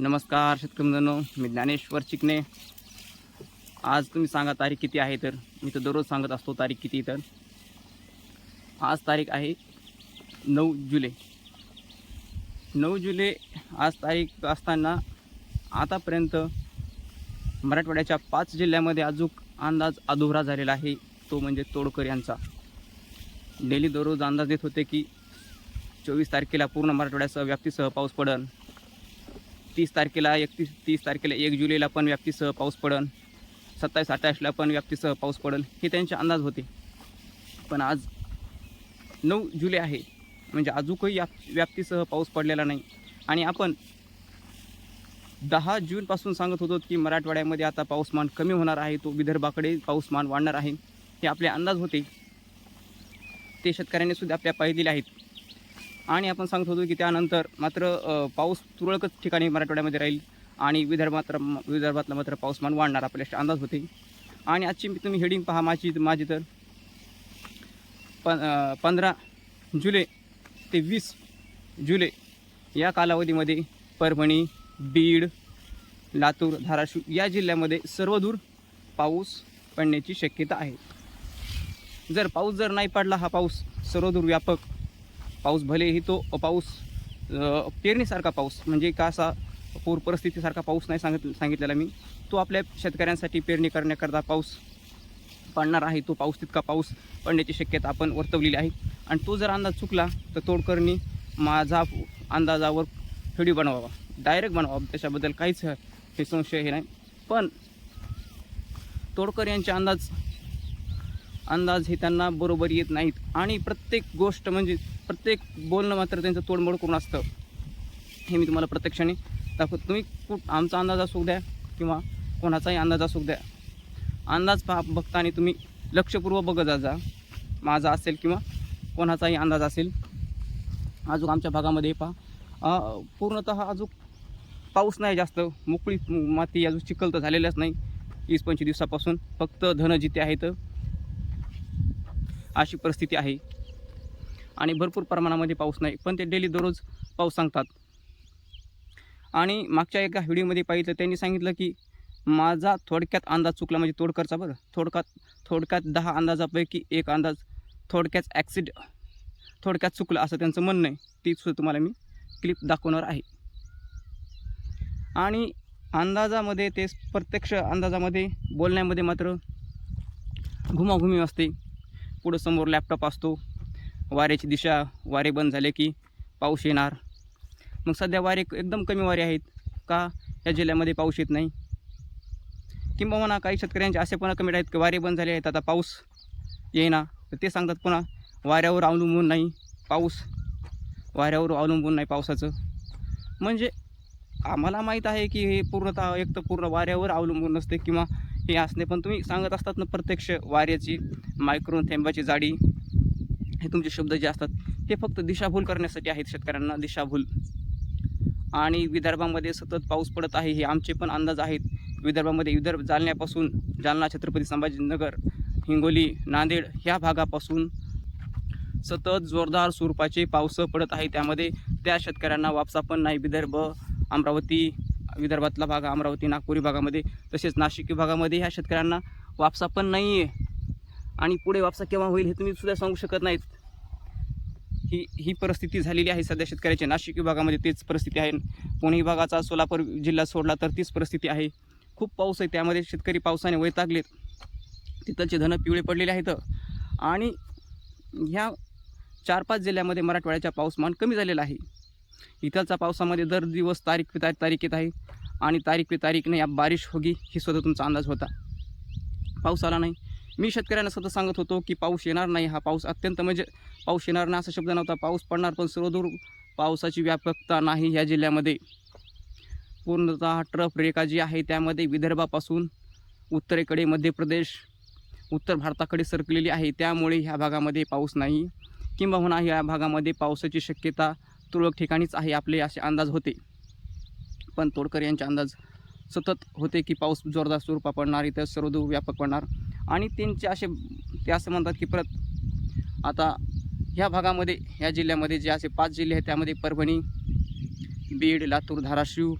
नमस्कार शेतकरी मी ज्ञानेश्वर चिकणे आज तुम्ही सांगा तारीख किती आहे तर? मी तर दररोज सांगत असतो तारीख किती तर. आज तारीख आहे नऊ जुलै. नऊ जुलै आज तारीख असताना आतापर्यंत मराठवाड्याच्या पाच जिल्ह्यामध्ये अजून अंदाज अधुरा झालेला आहे तो म्हणजे तोडकर यांचा. डेली दररोज अंदाज देत होते की चोवीस तारखेला पूर्ण मराठवाड्यासह व्याप्तीसह पाऊस पडन. तीस तारखेला एकतीस तीस तारखेला एक जुलैला पण व्याप्तीसह पाऊस पडन. सत्तावीस अठ्ठावीसला पण व्याप्तीसह पाऊस पडल हे त्यांचे अंदाज होते. पण आज नऊ जुलै आहे. म्हणजे अजूनही या व्याप्तीसह पाऊस पडलेला नाही. आणि आपण दहा जूनपासून सांगत होतो की मराठवाड्यामध्ये आता पाऊसमान कमी होणार आहे. तो विदर्भाकडे पाऊसमान वाढणार आहे. हे आपले अंदाज होते. ते शेतकऱ्यांनी सुद्धा आपल्या पाहिलेले आहेत. आणि आपण सांगत होतो की त्यानंतर मात्र पाऊस तुरळकच ठिकाणी मराठवाड्यामध्ये राहील आणि विदर्भात विदर्भातला मात्र पाऊसमान वाढणार आपल्या अंदाज होते. आणि आजची मी तुम्ही हेडिंग पहा माझी माझी तर. प पंधरा जुलै ते वीस जुलै या कालावधीमध्ये परभणी बीड लातूर धाराशिव या जिल्ह्यामध्ये सर्वदूर पाऊस पडण्याची शक्यता आहे. जर पाऊस जर नाही पडला हा पाऊस सर्वदूर व्यापक पाऊस भलेही तो पाऊस पेरणीसारखा पाऊस म्हणजे का असा पूर परिस्थितीसारखा पाऊस नाही सांगित सांगितलेला मी. तो आपल्या शेतकऱ्यांसाठी पेरणी करण्याकरता पाऊस पडणार आहे तो पाऊस तितका पाऊस पडण्याची शक्यता आपण वर्तवलेली आहे. आणि तो जर अंदाज चुकला तर तोडकरनी माझा अंदाजावर व्हिडिओ बनवावा डायरेक्ट बनवावा. त्याच्याबद्दल काहीच हे संशय हे नाही. पण तोडकर यांचे अंदाज अंदाज हे त्यांना बरोबर येत नाहीत. आणि प्रत्येक गोष्ट म्हणजे प्रत्येक बोलणं मात्र त्यांचं तोडमोड करून असतं. हे मी तुम्हाला प्रत्यक्षाने दाखवतो. तुम्ही कुठ आमचा अंदाज असू द्या किंवा कोणाचाही अंदाज असू द्या. अंदाज पहा बघताना तुम्ही लक्षपूर्वक बघत जा माझा असेल किंवा कोणाचाही अंदाज असेल. अजून आमच्या भागामध्ये पहा. पूर्णत पूर्णतः अजून पाऊस नाही जास्त. मोकळी माती अजून चिखल तर झालेल्याच नाही. वीस पंचवीस दिवसापासून फक्त धन जिथे आहेत अशी परिस्थिती आहे. आणि भरपूर प्रमाणामध्ये पाऊस नाही पण ते डेली दररोज पाऊस सांगतात. आणि मागच्या एका व्हिडिओमध्ये पाहिलं त्यांनी सांगितलं की माझा थोडक्यात अंदाज चुकला म्हणजे तोडकरचा बरं. थोडक्यात थोडक्यात दहा अंदाजापैकी एक अंदाज थोडक्यात ॲक्सिड थोडक्यात चुकलं असं त्यांचं म्हणणं आहे. ती सुद्धा तुम्हाला मी क्लिप दाखवणार आहे. आणि अंदाजामध्ये ते प्रत्यक्ष अंदाजामध्ये बोलण्यामध्ये मात्र घुमाघुमी असते. पुढं समोर लॅपटॉप असतो. वाऱ्याची दिशा वारे बंद झाले की पाऊस येणार. मग सध्या वारे एकदम कमी वारे आहेत का? या जिल्ह्यामध्ये पाऊस येत नाही. किंबहुना काही शेतकऱ्यांचे असे पण कमी आहेत की वारे बंद झाले आहेत आता पाऊस येईना. तर ते सांगतात पुन्हा वाऱ्यावर अवलंबून नाही पाऊस. वाऱ्यावर अवलंबून नाही पावसाचं. म्हणजे आम्हाला माहीत आहे की हे पूर्णतः एक तर पूर्ण वाऱ्यावर अवलंबून नसते किंवा हे असणे पण तुम्ही सांगत असतात ना प्रत्यक्ष वाऱ्याची मायक्रोन थेंबाची जाडी. हे तुमचे शब्द जे असतात हे फक्त दिशाभूल करण्यासाठी आहेत शेतकऱ्यांना दिशाभूल. आणि विदर्भामध्ये सतत पाऊस पडत आहे हे आमचे पण अंदाज आहेत. विदर्भामध्ये विदर्भ जालन्यापासून जालना छत्रपती संभाजीनगर हिंगोली नांदेड ह्या भागापासून सतत जोरदार स्वरूपाचे पाऊस पडत आहे. त्यामध्ये त्या शेतकऱ्यांना वापसा पण नाही. विदर्भ अमरावती विदर्भातला भाग अमरावती नागपुरी भागामध्ये तसेच नाशिक विभागामध्ये ह्या शेतकऱ्यांना वापसा पण नाही आहे आणि पुढे वापसा केव्हा होईल हे तुम्ही सुद्धा सांगू शकत नाहीत. ही ही परिस्थिती झालेली आहे सध्या शेतकऱ्याची. नाशिक विभागामध्ये तेच परिस्थिती आहे. पुणे विभागाचा सोलापूर जिल्हा सोडला तर तीच परिस्थिती आहे. खूप पाऊस आहे. त्यामध्ये शेतकरी पावसाने वैतागलेत. तिथलचे धनं पिवळे पडलेले आहेत. आणि ह्या चार पाच जिल्ह्यामध्ये मराठवाड्याचा पाऊसमान कमी झालेला आहे. इथलचा पावसामध्ये दर दिवस तारीख पे तारीख तारीख येत आहे. आणि तारीख पे तारीख नाही या बारिश होगी ही सुद्धा तुमचा अंदाज होता. पाऊस आला नाही. मी शेतकऱ्यांना सतत सांगत होतो की पाऊस येणार नाही हा पाऊस अत्यंत म्हणजे पाऊस येणार नाही असा शब्द नव्हता. पाऊस पडणार पण सर्वदूर पावसाची व्यापकता नाही ह्या जिल्ह्यामध्ये. पूर्णतः ट्रफ रेखा जी आहे त्यामध्ये विदर्भापासून उत्तरेकडे मध्य प्रदेश उत्तर भारताकडे सरकलेली आहे. त्यामुळे ह्या भागामध्ये पाऊस नाही किंबहुना ह्या भागामध्ये पावसाची शक्यता तुरळक ठिकाणीच आहे आपले असे अंदाज होते. पण तोडकर यांचे अंदाज सतत होते की पाऊस जोरदार स्वरूपात पडणार इथं सर्वदूर व्यापक पडणार. आणि त्यांचे असे ते असं म्हणतात की परत आता ह्या भागामध्ये ह्या जिल्ह्यामध्ये जे असे पाच जिल्हे आहेत त्यामध्ये परभणी बीड लातूर धाराशिव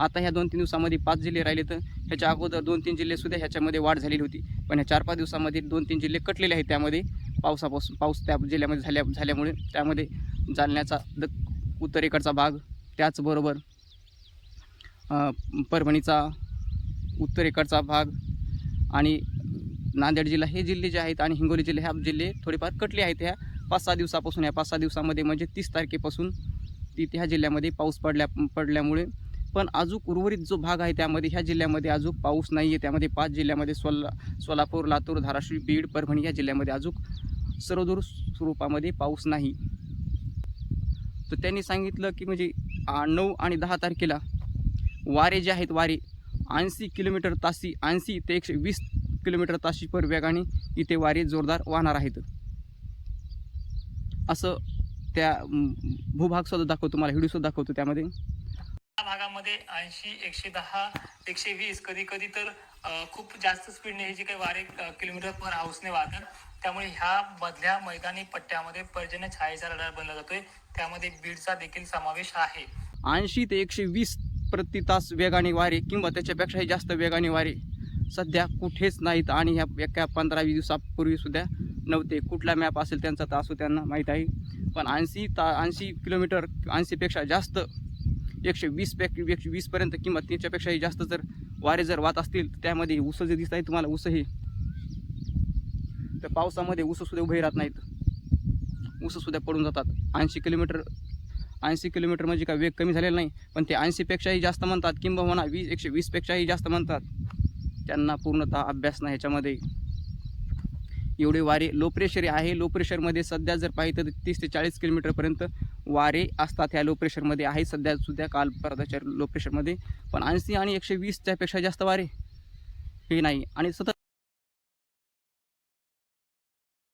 आता ह्या दोन तीन दिवसामध्ये पाच जिल्हे राहिले तर ह्याच्या अगोदर दोन तीन जिल्हेसुद्धा ह्याच्यामध्ये वाढ झालेली होती. पण ह्या चार पाच दिवसामध्ये दोन तीन जिल्हे कटलेले आहेत त्यामध्ये पावसापासून पाऊस त्या जिल्ह्यामध्ये झाल्या झाल्यामुळे त्यामध्ये जालन्याचा द उत्तरेकडचा भाग त्याचबरोबर परभणीचा उत्तरेकडचा भाग आणि नांदेड जिल्हा हे जिल्हे जे आहेत आणि हिंगोली जिल्हे ह्या जिल्हे थोडेफार कटले आहेत. ह्या पाच सहा दिवसापासून या पाच सहा दिवसामध्ये म्हणजे तीस तारखेपासून ती ह्या जिल्ह्यामध्ये पाऊस पडल्या पडल्यामुळे. पण अजून उर्वरित जो भाग आहे त्यामध्ये ह्या जिल्ह्यामध्ये अजून पाऊस नाही आहे. त्यामध्ये पाच जिल्ह्यामध्ये सोला सोलापूर लातूर धाराशिव बीड परभणी या जिल्ह्यामध्ये अजून सर्वदूर स्वरूपामध्ये पाऊस नाही. तर त्यांनी सांगितलं की म्हणजे नऊ आणि दहा तारखेला वारे जे आहेत वारे ऐंशी किलोमीटर तासी ऐंशी ते एकशे वीस किलोमीटर ताशी पर वेगाने इथे वारे जोरदार वाहणार आहेत. असं त्या म, भूभागसुद्धा दाखवतो तुम्हाला व्हिडिओसुद्धा दाखवतो त्यामध्ये. या भागामध्ये ऐंशी एकशे दहा एकशे वीस कधी कधी तर खूप जास्त स्पीडने हे जे काही वारे किलोमीटर पर हाऊसने वाहतात. त्यामुळे ह्या मधल्या मैदानी पट्ट्यामध्ये पर्जन्य छायेचा रडार बनला जातोय. त्यामध्ये बीडचा देखील समावेश आहे. ऐंशी ते एकशे वीस प्रति तास वेगाने वारे किंवा त्याच्यापेक्षाही जास्त वेगाने वारे सध्या कुठेच नाहीत आणि ह्या एका पंधरा वीस दिवसापूर्वीसुद्धा नव्हते. कुठला मॅप असेल त्यांचा तर असू त्यांना माहीत आहे. पण ऐंशी ता ऐंशी किलोमीटर ऐंशीपेक्षा जास्त एकशे वीस पॅक एकशे वीसपर्यंत किंवा त्याच्यापेक्षाही जास्त जर वारे जर वाहत असतील त्यामध्ये उसं जे दिसत आहे तुम्हाला उसं हे. तर पावसामध्ये उसंसुद्धा उभे राहत नाहीत. उसंसुद्धा पडून जातात. ऐंशी किलोमीटर ऐंशी किलोमीटर म्हणजे काय वेग कमी झालेला नाही पण ते ऐंशीपेक्षाही जास्त म्हणतात. किंबहुना वीस एकशे वीसपेक्षाही जास्त म्हणतात. त्यांना पूर्णतः अभ्यास नाही ह्याच्यामध्ये. एवढे वारे लो प्रेशर आहे. लो प्रेशरमध्ये सध्या जर पाहिजे तर तीस ते चाळीस किलोमीटरपर्यंत वारे असतात ह्या लो प्रेशरमध्ये आहे सध्या सुद्धा काल परदाच्या लो प्रेशरमध्ये पण ऐंशी आणि एकशे वीसच्यापेक्षा जास्त वारे हे नाही. आणि सतत